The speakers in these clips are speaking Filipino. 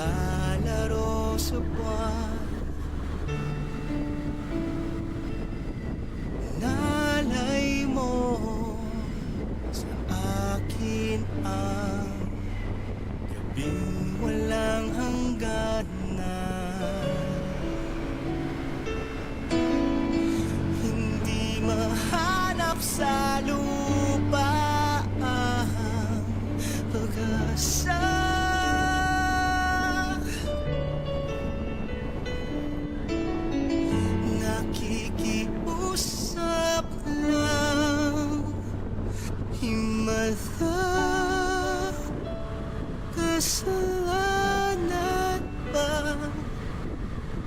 naglalaro sa buwan. Nalay mo sa akin ang gabing walang hanggan na Hindi mahanap sa kasalanan ba?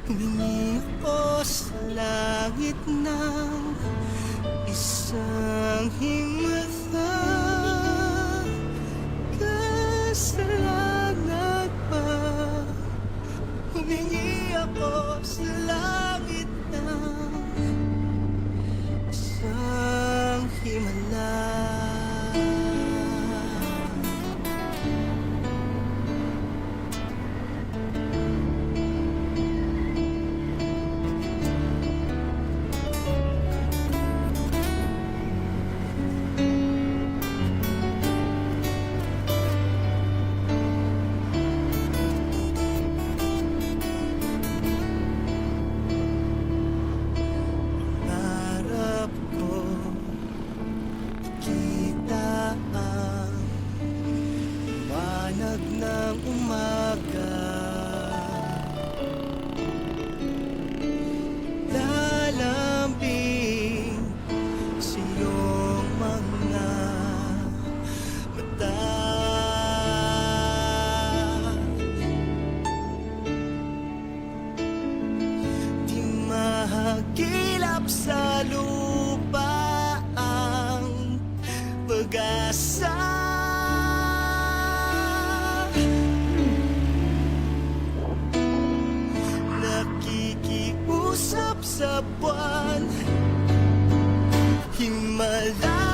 Humingi sa langit ng isang himla pag-asa Nakikiusap sa buwan Himalaya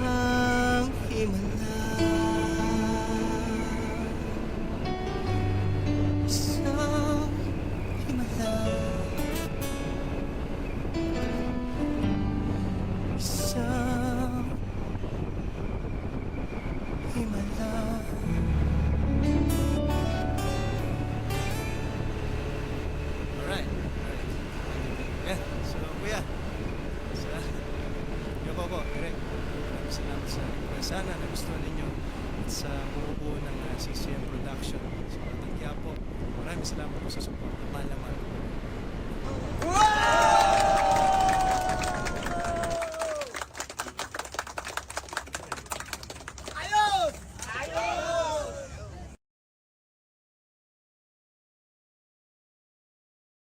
parang himalaya. Production. So, Batang Quiapo, maraming salamat po sa support ng Malaman.